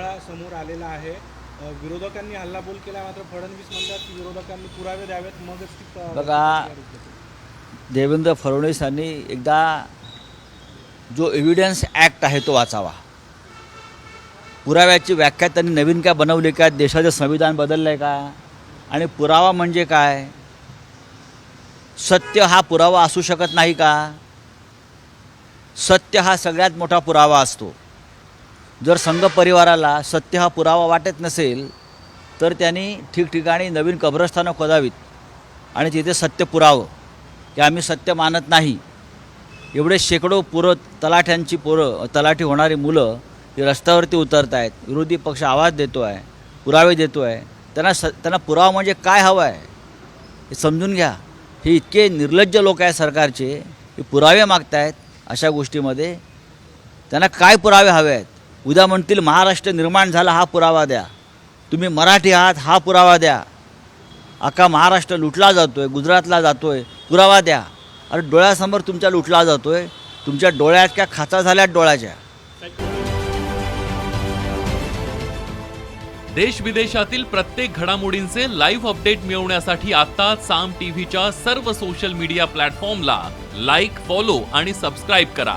घोटाळा समोर आलेला आहे. विरोधकांनी हल्लाबोल केला मात्र फडणवीस म्हणतात की विरोधकांनी पुरावे द्यावेत मगच बघा, देवेंद्र फडणवीसांनी एकदा जो एव्हिडन्स ॲक्ट आहे तो वाचावा. पुराव्याची व्याख्या त्यांनी नवीन काय बनवली का देशाचं संविधान बदललं आहे का आणि पुरावा म्हणजे काय? सत्य हा पुरावा असू शकत नाही का? सत्य हा सगळ्यात मोठा पुरावा असतो. जर संघ परिवाराला सत्य हा पुरावा वाटत नसेल तर त्यांनी ठिकठिकाणी नवीन कब्रस्थानं खोदावीत आणि तिथे सत्य पुरावं की आम्ही सत्य मानत नाही. एवढे शेकडो पुरं तलाठ्यांची पोरं तलाठी होणारी मुलं ही रस्त्यावरती उतरत आहेत विरोधी पक्ष आवाज देतो आहे पुरावे देतो आहे त्यांना स त्यांना पुरावा म्हणजे काय हवं आहे हे समजून घ्या. हे इतके निर्लज्ज लोक आहेत सरकारचे हे पुरावे मागतायत अशा गोष्टीमध्ये. त्यांना काय पुरावे हवे आहेत उद्या म्हणतील महाराष्ट्र निर्माण झाला हा पुरावा द्या. तुम्ही मराठी आहात हा पुरावा द्या. अख्खा महाराष्ट्र लुटला जातो आहे गुजरातला जातो आहे पुरावा द्या. अरे डोळ्यासमोर तुमच्या लुटला जातो आहे तुमच्या डोळ्यात क्या खाचा झाल्यात डोळ्याच्या. देश विदेशातील प्रत्येक घडामोडींचे लाईव्ह अपडेट मिळवण्यासाठी आता साम टीव्हीच्या सर्व सोशल मीडिया प्लॅटफॉर्मला लाईक फॉलो आणि सबस्क्राईब करा.